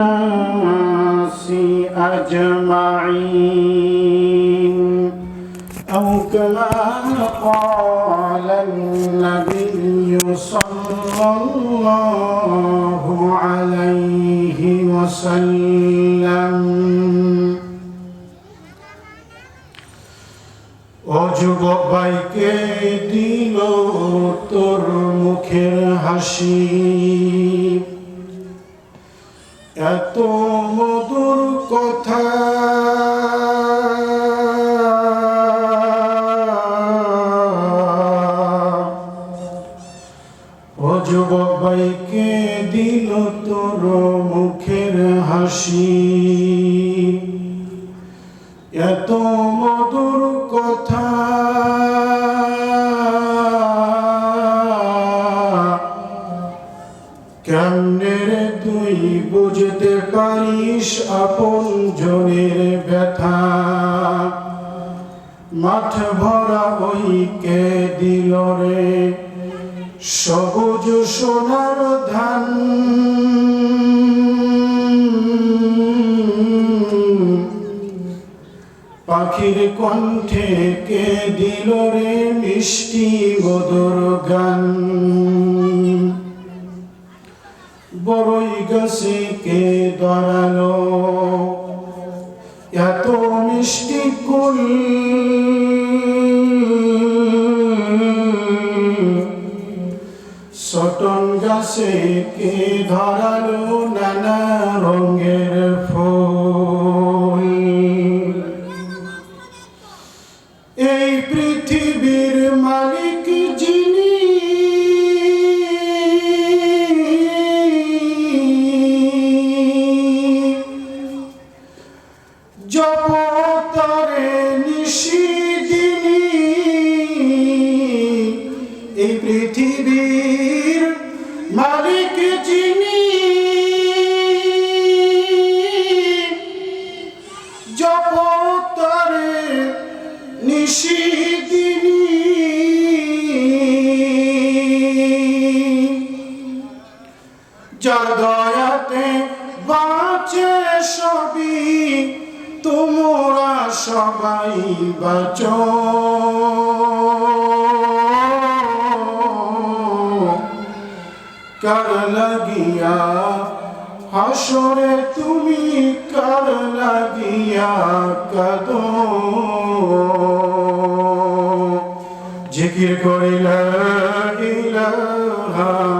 الناس أجمعين أو كما قال النبي صلى الله عليه وسلم ও যুবক ভাইকে দিল তোর মুখের হাসি এত মধুর কথা। যুবক ভাইকে দিল তোর মুখের হাসি? এত আপন জনের ব্যথা। মাঠ ভরা ওইকে দিল রে। সবুজ সোনার ধান। পাখির কণ্ঠে কে দিল রে মিষ্টি মধুর গান? বড়ই গাছে কে দাঁড়াল এত মিষ্টি কুল। সটন গাছে কে ধরালো? যার দয়াতে বাঁচে সবই, তোমরা সবাই বাঁচ। কার লাগিয়া হাসরে তুমি, কার লাগিয়া কাদ। জিকির করিলা ইলাহা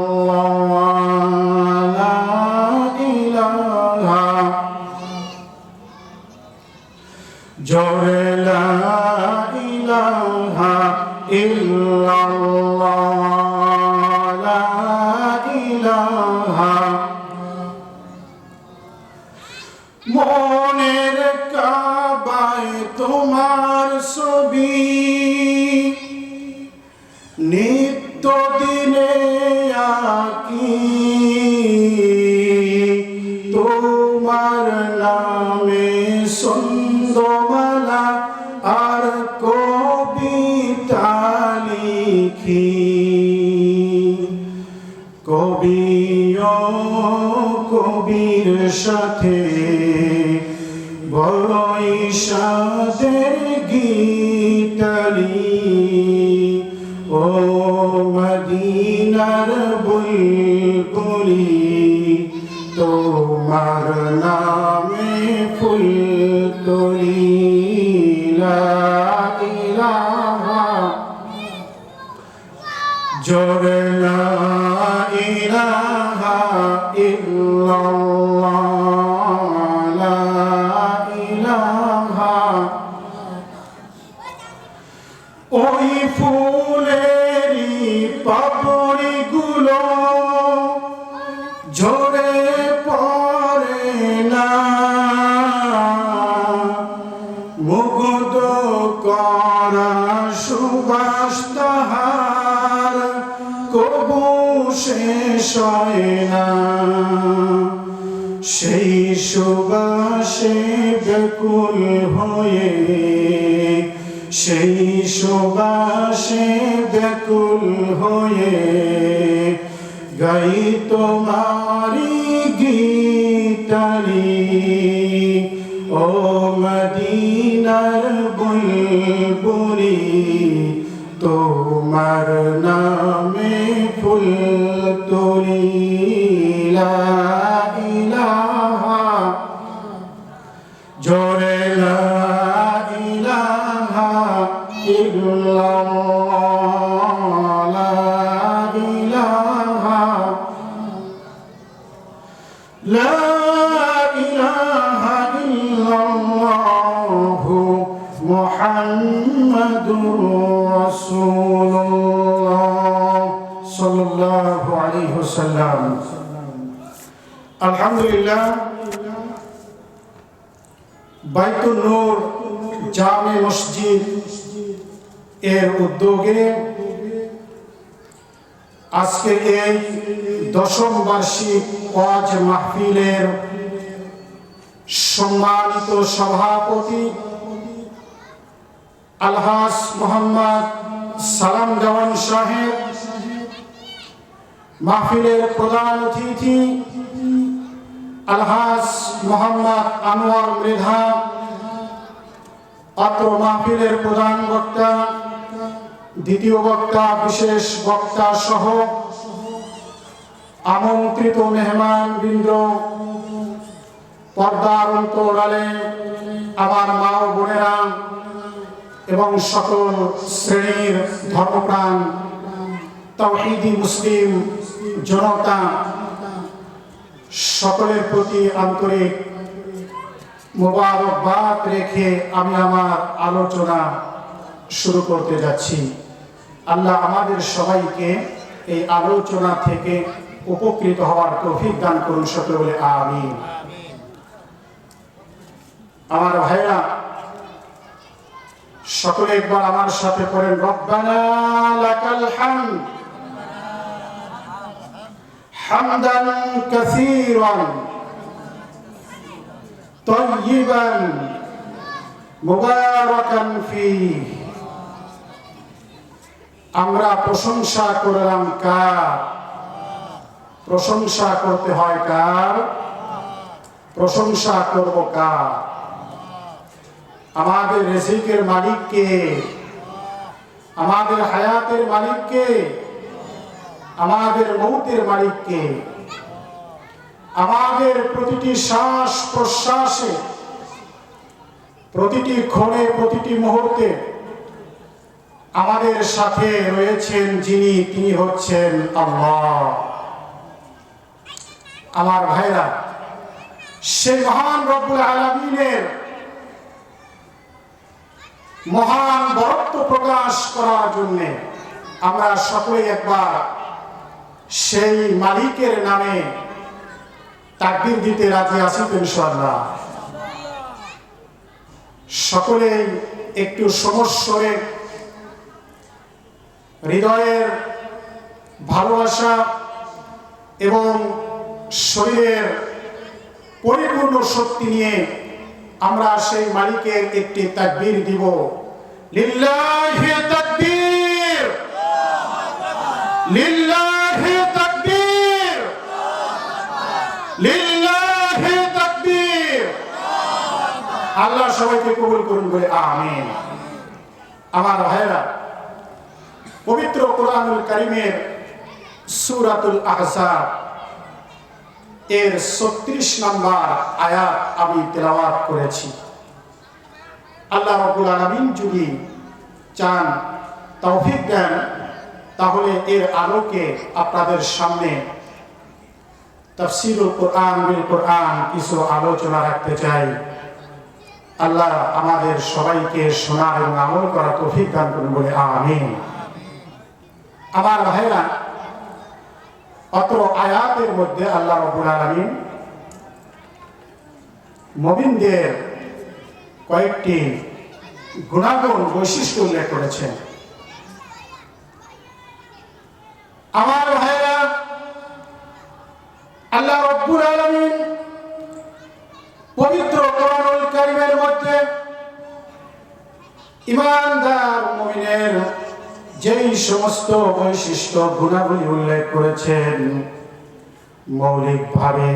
কবিও কবির সাথে বড়ই সাদের গীতালি ও মদিনার বুলবুলি জোরে শেষ না। সেই সুবাসে ব্যাকুল হয়ে, সেই সুবাসে ব্যাকুল হয়ে গাই তোমারি গীতারি। ও মদিনার বুলবুলি, তোমার নামে ফুল তুলি লা বার্ষিক ওয়াজ মাহফিলের সম্মানিত সভাপতি আলহাস মোহাম্মদ সালাম দেওয়ান সাহেব, মাহফিলের প্রধান অতিথি আলহাস মোহাম্মদ আনোয়ার মৃধা, অত্র মাহফিলের প্রধান বক্তা, দ্বিতীয় বক্তা, বিশেষ বক্তা সহ আমন্ত্রিত মেহমান বৃন্দ, পর্দার অন্তরালে আমার মা ও বোনেরা এবং সকল শ্রেণির ধর্মপ্রাণ, তৌহিদি মুসলিম জনতা, সকলের প্রতি আন্তরিক মোবারকবাদ রেখে আমি আমার আলোচনা শুরু করতে যাচ্ছি। আল্লাহ আমাদের সবাইকে এই আলোচনা থেকে উপকৃত হওয়ার তৌফিক দান করুন সকলে বলে আমি আমার ভাইরা সকলে একবার আমার সাথে পড়েন রব্বানা লাকাল হামদ হামদান কাসীরান طيبا মুবারাকান ফীহ আমরা প্রশংসা করলাম কার প্রশংসা করতে হয় কার? প্রশংসা করব কার? আমাদের রেজিকের মালিককে। আমাদের হায়াতের মালিককে। আমাদের মৌতের মালিককে। আমাদের প্রতিটি শ্বাস প্রশ্বাসে, প্রতিটি ক্ষণে, প্রতিটি মুহূর্তে আমাদের সাথে রয়েছেন যিনি, তিনি হচ্ছেন আল্লাহ। আমার ভাইরা সে মহান রব্বুল আলমিনের মহান বরত্ব প্রকাশ করার জন্যে আমরা সকলেই একবার সেই মালিকের নামে তাকবির দিতে রাজি আছি তো ইনশাআল্লাহ। সকলেই একটু সমস্বরে হৃদয়ের ভালোবাসা এবং শরীরের পরিপূর্ণ শক্তি নিয়ে আমরা সেই মালিকের একটি তাকবীর দিব। লিল্লাহি তাকবীর। লিল্লাহি তাকবীর। লিল্লাহি তাকবীর। আল্লাহ সবাইকে কবুল করুন বলে আমিন। আমার ভাইরা পবিত্র কোরআনুল কারিমের সূরাতুল আহজাব এর ছত্রিশ নম্বর আয়াত আমি তেলাওয়াত করেছি। আল্লাহ রবুল আলমিন যদি চান তৌফিক দেন, তাহলে এর আলোকে আপনাদের সামনে তফসিরুল কোরআন বিল কোরআন কিছু আলোচনা রাখতে চাই। আল্লাহ আমাদের সবাইকে শোনার এবং আমল করা তৌফিক দান করুন বলে আমিন। আমার ভাইরা অত আয়াতের মধ্যে আল্লাহ রবুল আলমিন মবিনদের কয়েকটি গুণাগুণ, বৈশিষ্ট্য উল্লেখ করেছেন। আমার ভাইরা আল্লাহ রব্বুল আলামিন পবিত্র কোরআনুল কারীমের মধ্যে ইমানদার মুমিনের যেই সমস্ত বৈশিষ্ট্য গুণাবলী উল্লেখ করেছেন, মৌলিকভাবে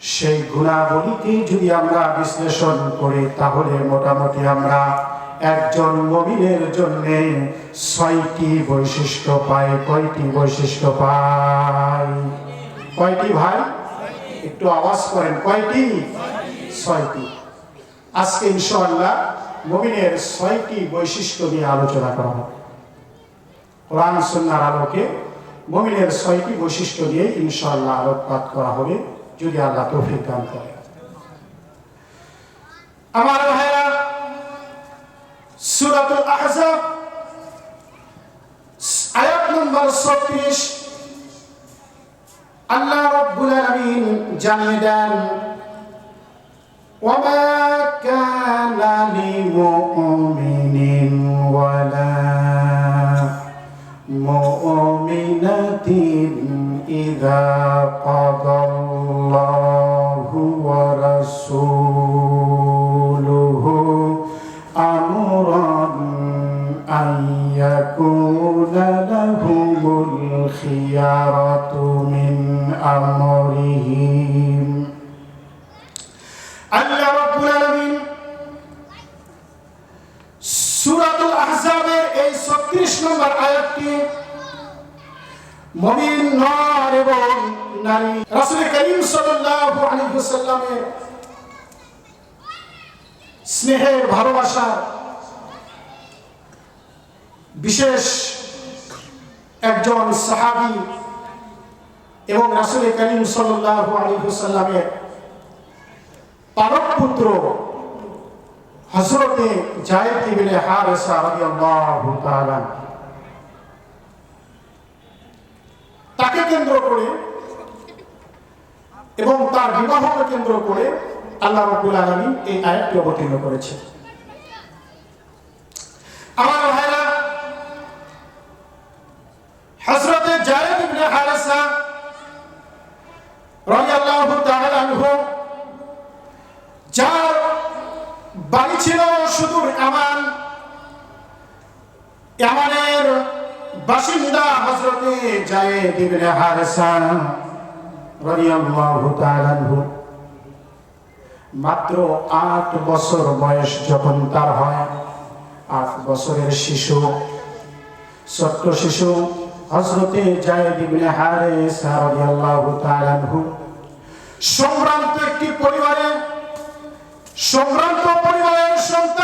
সেই গুণাবলীকে যদি আমরা বিশ্লেষণ করি, তাহলে মোটামুটি আমরা একজন মমিনের জন্য ছয়টি বৈশিষ্ট্য পাই, কয়টি বৈশিষ্ট্য পাই? কয়টি ভাই? একটু আওয়াজ করেন, কয়টি? ছয়টি। আজকে ইনশাআল্লাহ মমিনের ছয়টি বৈশিষ্ট্য নিয়ে আলোচনা করা হবে। কোরআন সন্ন্যার আলোকে মমিনের ছয়টি বৈশিষ্ট্য দিয়ে ইনশাআল্লাহ আলোকপাত করা হবে, যদি আল্লাহ তৌফিক দান করে। আমার ভাইরা সুরাতুল আহজাব, আয়াত নম্বর 36 আল্লাহ রব্বুল আলামিন জানিয়ে দেন, ওয়া মা কানা লিমুমিন إذا قضى الله ورسوله أمرا أن يكون لهم الخيرة من أمرهم আল্লাহ রাব্বুল আলামিন সূরাতুল আহজাবের এই 36 নম্বর আয়াতটি মুমিন নর এবং নারী। রাসূল করিম সাল্লাল্লাহু আলাইহি স্নেহের ভালোবাসা বিশেষ একজন সাহাবী এবং রাসূল করিম সাল্লাল্লাহু আলাইহি পালক পুত্র হজরতে জায়েদ ইবনে হারেসা রাদিয়াল্লাহু তাআলা তাকে কেন্দ্র করে এবং তার বিবাহকে কেন্দ্র করে আল্লাহ রাব্বুল আলামিন এই আয়াতটি অবতীর্ণ করেছে। আমার ভাইরা, হযরতে জায়েদ ইবনে হারেসা রাদিয়াল্লাহু তাআলা আনহু, যার বাড়ি ছিল সুদূর আমান বাসিন্দা হজরতে ইবনে রাদিয়াল্লাহু তাআলা মাত্র আট বছর বয়স যখন তার হয়, আট বছরের শিশু, ছোট্ট শিশু হজরতে জায়েদ ইবনে হারেসা রাদিয়াল্লাহু তাআলা সম্ভ্রান্ত একটি পরিবারে, সম্ভ্রান্ত পরিবারের সন্তান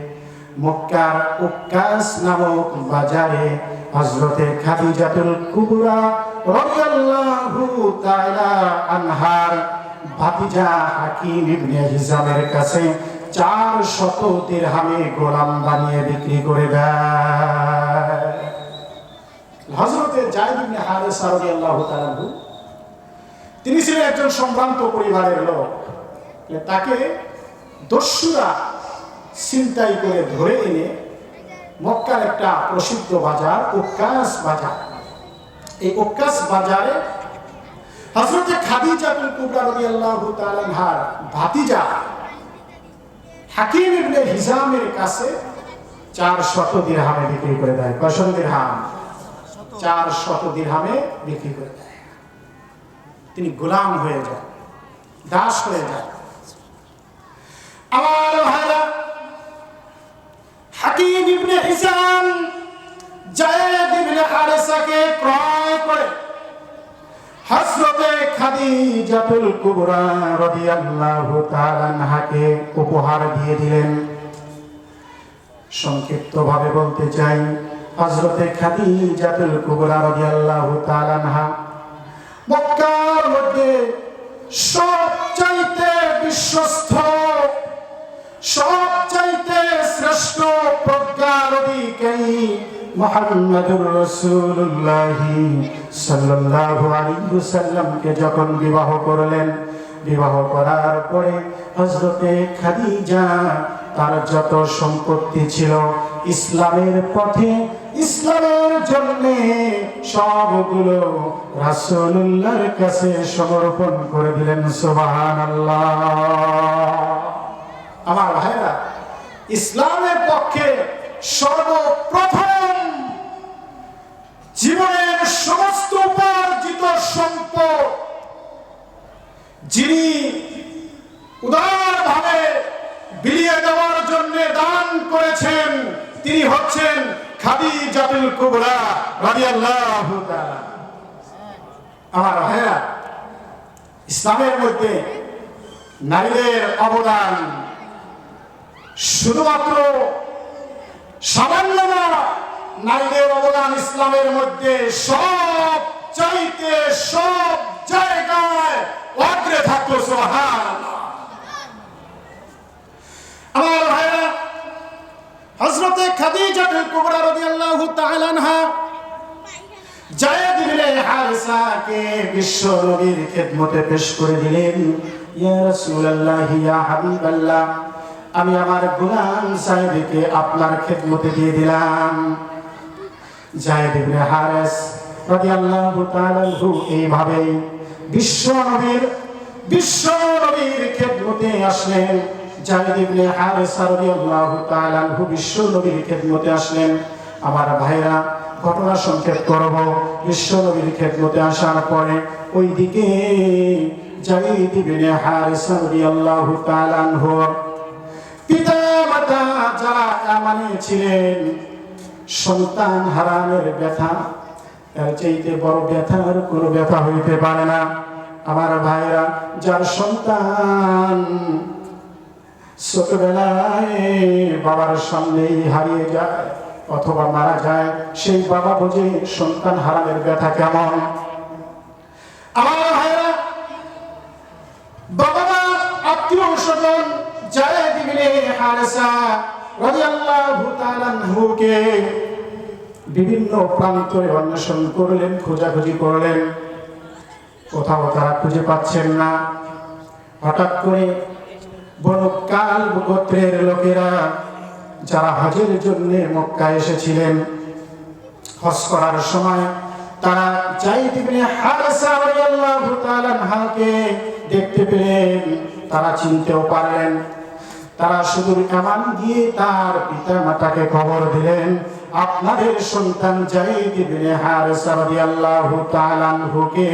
মক্কার উক্কাস নামক বাজারে হযরতে খাদিজাতুল কুবরা রাদিয়াল্লাহু তাআলা আনহার ভাতিজা হাকিম ইবনে হিজামের কাছে চার শত দিরহামে গোলাম বানিয়ে বিক্রি করে দেয়। হযরতে জায়েদ ইবনে হারেসা রাদিয়াল্লাহু তাআলা তিনি ছিলেন একজন সম্ভ্রান্ত পরিবারের লোক। তাকে দস্যুরা ছিনতাই করে ধরে এনে মক্কার একটা প্রসিদ্ধ বাজার, উক্কাস বাজার। এই উক্কাস বাজারে হযরতে খাদিজাতুল কুবরা রাদিয়াল্লাহু তাআলা আনহার ভাতিজা হাকিম ইবনে হিজামের কাছে চার শত দিরহামে বিক্রি করে দেয়। কয়শত দিরহাম? চার শত দিরহামে বিক্রি করে দেয়। তিনি গোলাম হয়ে যান, দাস হয়ে যান। আমার ভাইরা হাকিম ইবনে হিসাম জায়েদ ইবনে হারেসাকে ক্রয় করে হযরতে খাদিজাতুল কুবরা রাদিয়াল্লাহু তাআলা আনহাকে উপহার দিয়ে দিলেন। সংক্ষিপ্ত ভাবে বলতে চাই, হযরতে খাদিজাতুল কুবরা রাদিয়াল্লাহু তাআলা আনহা মক্কার মধ্যে সবচাইতে বিশ্বস্ত সবচাইতে অধিকারী মোহাম্মদুর রসুল্লাহ সাল্লাল্লাহু আলাইহি ওয়াসাল্লামকে যখন বিবাহ করলেন, বিবাহ করার পরে হযরতে খাদিজা তার যত সম্পত্তি ছিল ইসলামের পথে, ইসলামের জন্য সবগুলো রাসূলুল্লাহর কাছে সমর্পণ করে দিলেন, সুবহানাল্লাহ। আমার ভাইরা, ইসলামের পক্ষে সর্বপ্রথম জীবনের সমস্ত উপার্জিত সম্পদ যিনি উদারভাবে বিলিয়ে দেওয়ার জন্য দান করেছেন, তিনি হচ্ছেন খাদিজাতুল কুবরা রাদিয়াল্লাহু তাআলা। আমার ভাইরা ইসলামের মধ্যে নারীদের অবদান শুধুমাত্র সামান্য না, নারীদের অবদান ইসলামের মধ্যে সব চাইতে সব জায়গায় অগ্রে থাকতো সোহান আমার ভাইরা হজরতে খাদিজা কুবরা রাদিয়াল্লাহু তাআলা আনহা জায়েদ ইবনে হারিসাকে বিশ্ব নবীর খেদমতে পেশ করে দিলেন, ইয়া রাসূলুল্লাহ, ইয়া হাবিবাল্লাহ আমি আমার গোলাম সাহেবকে আপনার খেদমতে দিয়ে দিলাম। জায়েদ ইবনে হারিস রাদিয়াল্লাহু তাআলা আনহু এইভাবে বিশ্ব নবীর বিশ্ব নবীর খেদমতে আসলেন। জায়েদ ইবনে হারিস রাদিয়াল্লাহু তাআলা আনহু বিশ্ব নবীর খেদমতে আসলেন। আমার ভাইরা, ঘটনা সংক্ষেপ করব। বিশ্ব নবীর খেদমতে আসার পরে ওইদিকে জায়েদ ইবনে হারিস রাদিয়াল্লাহু তাআলা আনহু পিতা মাতা যারা আমানে ছিলেন, সন্তান হারানোর ব্যথা, এর চাইতে বড় ব্যথার কোনো ব্যথা হইতে পারে না। আমার ভাইরা যার সন্তান ছোটবেলায় বাবার সামনেই হারিয়ে যায় অথবা মারা যায়, সেই বাবা বোঝে সন্তান হারানোর ব্যথা কেমন? আমার ভাইরা বাবা আত্মীয় স্বজন জায়েদ ইবনে হারিসা রাদিয়াল্লাহু তাআলা আনহুকে বিভিন্ন প্রান্তরে অন্বেষণ করলেন, খোঁজাখুঁজি করলেন। কোথাও তারা খুঁজে পাচ্ছেন না। হঠাৎ করে বনকাল গোত্রের লোকেরা যারা হজের জন্য মক্কা এসেছিলেন, হজ করার সময় তারা জাইদ ইবনে হারিসা রাদিয়াল্লাহু তাআলা দেখতে পেলেন। তারা চিনতেও পারলেন তারা শুধু এমান গিয়ে তার পিতা মাতাকে খবর দিলেন, আপনাদের সন্তান জাইদ ইবনে হারিসা রাদিয়াল্লাহু তাআলা আনহুকে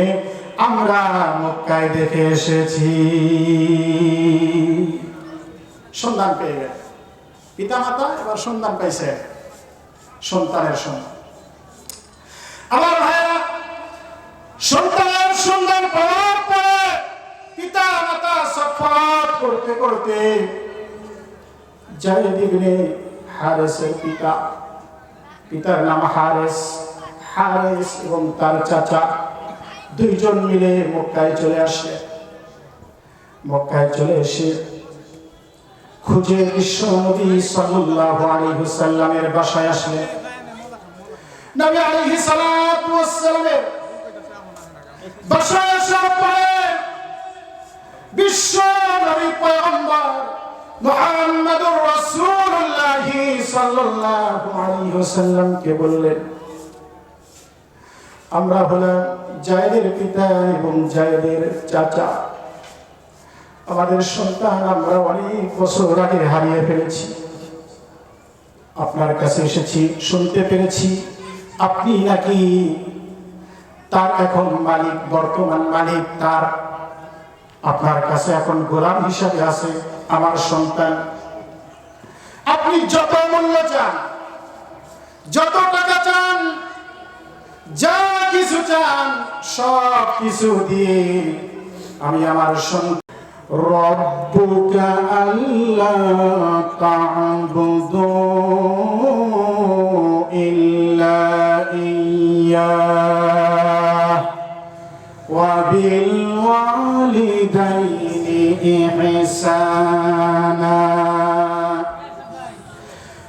আমরা মক্কায় দেখে এসেছি। সন্ধান পেয়ে গেল। পিতা মাতা এবার সন্ধান পাইছে। সন্তানের সন্ধান। আমার ভাইরা সন্তানের সন্ধান পাওয়ার পরে পিতা মাতা সফর করতে করতে জায়েদ ইবনে হারেসের পিতা পিতার নাম হারেস হারেস এবং তার চাচা দুইজন মিলে মক্কায় চলে আসে। মক্কায় চলে এসে খুঁজে বিশ্ব সাল্লাল্লাহু আলাইহি সাল্লামের বাসায় আসলেন। নবী আলাইহিস সালাতু ওয়াস সালামের বাসায় আসার পরে বিশ্ব নবী পয়গম্বর সাল্লাল্লাহু আলাইহি ওয়াসাল্লামকে বললেন, আমরা হলাম জায়েদের পিতা এবং জায়েদের চাচা। আমাদের সন্তান আমরা অনেক বছর আগে হারিয়ে ফেলেছি। আপনার কাছে এসেছি, শুনতে পেরেছি। আপনি নাকি তার এখন মালিক, বর্তমান মালিক, তার আপনার কাছে এখন গোলাম হিসাবে আছে, আমার সন্তান। আপনি যত মূল্য চান যত টাকা চান যা কিছু চান সব কিছু দিয়ে আমি আমার সন্তান ربك ألا تعبدوا إلا إياه وبالوالدين إحسانا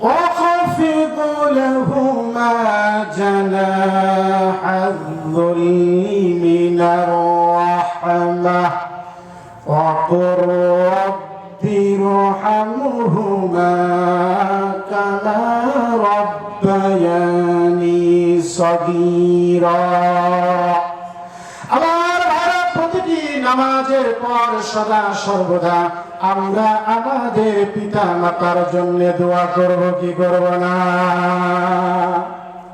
وخفض لهما جناح الذل من الرحمة. وقل رب ارحمهما كما ربياني صغيرا. নামাজের পর সদা সর্বদা আমরা আমাদের পিতা মাতার জন্য দোয়া করব, কি করব না?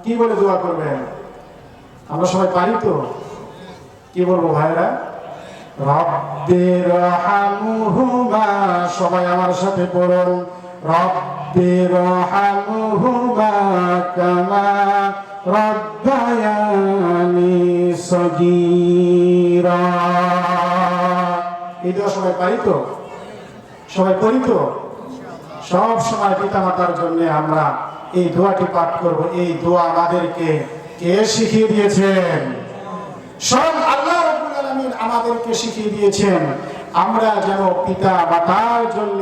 কি বলে দোয়া করবেন? আমরা সবাই পারি তো? কি বলব ভাইরা? রব্বির রহমুহুমা, সবাই আমার সাথে পড়ুন। রব্বির রহমুহুমা, কামা রব্বায়ানি সগীরা। এই সবাই পারি তো? সবাই পড়ি তো? সব সময় পিতা মাতার জন্য আমরা এই দোয়াটি পাঠ করব। এই দোয়া আমাদেরকে কে শিখিয়ে দিয়েছেন? সব আল্লাহ আমাদেরকে শিখিয়ে দিয়েছেন। আমরা যেন পিতা মাতার জন্য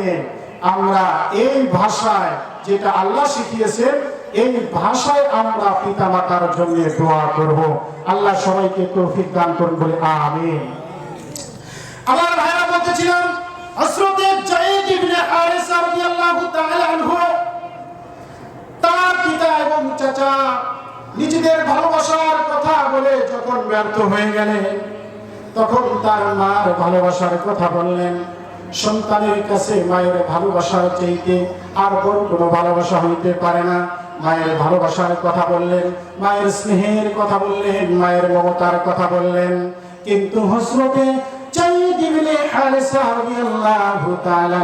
আমরা এই ভাষায় যেটা আল্লাহ শিখিয়েছেন, এই ভাষায় আমরা পিতা মাতার জন্য দোয়া করব। আল্লাহ সবাইকে তৌফিক দান করুন বলে আমিন। আমার জায়েদ ইবনে রাদিয়াল্লাহু তাআলা আনহু, তার পিতা এবং চাচা নিজেদের ভালোবাসার কথা বলে যখন ব্যর্থ হয়ে গেলেন, তখন তার মার ভালোবাসার কথা বললেন। সন্তানের কাছে মায়ের ভালোবাসার চাইতে আর বড় কোনো ভালোবাসা হইতে পারে না। মায়ের ভালোবাসার কথা বললেন, মায়ের স্নেহের কথা বললেন, মায়ের মমতার কথা বললেন। কিন্তু হসরতে চাইদ ইবনে হারিসা রাদিয়াল্লাহু তাআলা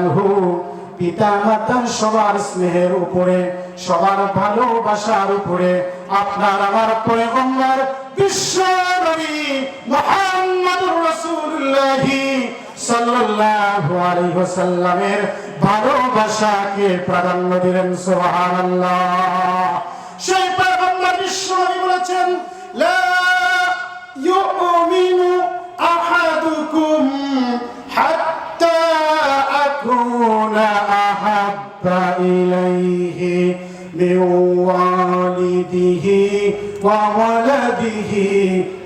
পিতা মাতার সবার স্নেহের উপরে, সবার ভালোবাসার উপরে, আপনার আমার পয়গম্বর মুহাম্মদুর রাসূলুল্লাহ সাল্লাল্লাহু আলাইহি ওয়াসাল্লামের ভালোবাসাকে প্রাধান্য দিলেন, সুবহানাল্লাহ। সেই পয়গম্বর বলেছেন, লা وولده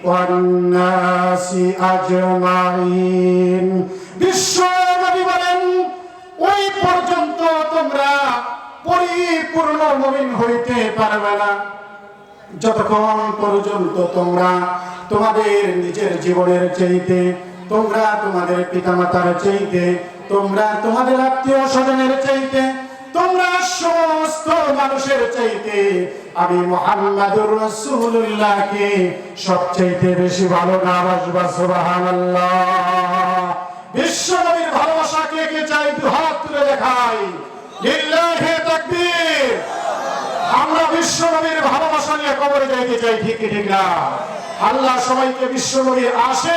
والناس أجمعين বিশ্ব নবী বলেন ওই পর্যন্ত তোমরা পরিপূর্ণ মমিন হইতে পারবে না যতক্ষণ পর্যন্ত তোমরা তোমাদের নিজের জীবনের চাইতে তোমরা তোমাদের পিতামাতার চাইতে তোমরা তোমাদের আত্মীয় স্বজনের চাইতে তোমরা সমস্ত মানুষের চাইতে আমি মোহাম্মদুর রসুল্লাহকে সবচাইতে বেশি ভালো না বাসবা, সুবহানাল্লাহ। বিশ্ব নবীর ভালোবাসা কে কে চাই? দু হাত তুলে দেখাই। লিল্লাহি তাকবীর। আমরা বিশ্ব নবীর ভালোবাসা নিয়ে কবরে যাইতে চাই, ঠিক ঠিক না? আল্লাহ সবাইকে বিশ্ব নবীর আসে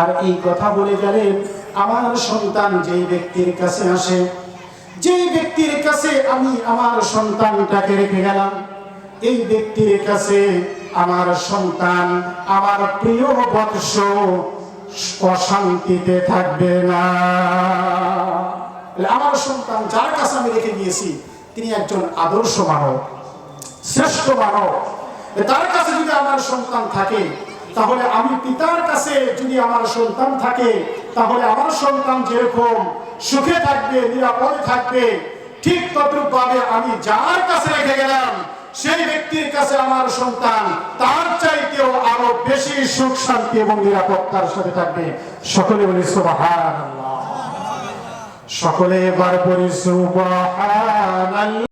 আর এই কথা বলে গেলেন আমার সন্তান যেই ব্যক্তির কাছে আসে, যেই ব্যক্তির কাছে আমি আমার সন্তানটাকে রেখে গেলাম, এই ব্যক্তির কাছে আমার সন্তান আমার প্রিয় বৎস অশান্তিতে থাকবে না। আমার সন্তান যার কাছে আমি রেখে গিয়েছি, তিনি একজন আদর্শ মানব, শ্রেষ্ঠ মানব। তার কাছে যদি আমার সন্তান থাকে তাহলে আমি পিতার কাছে যদি আমার সন্তান থাকে, তাহলে আমার সন্তান যেরকম সুখে থাকবে, নিরাপদে থাকবে, ঠিক তদ্রুপ ভাবে আমি যার কাছে রেখে গেলাম, সেই ব্যক্তির কাছে আমার সন্তান, তার চাইতেও আরও বেশি সুখ, শান্তি এবং নিরাপত্তার সাথে থাকবে। সকলে বলি সুবহানাল্লাহ। সকলে এবার পড়ি সুবহানাল্লাহ।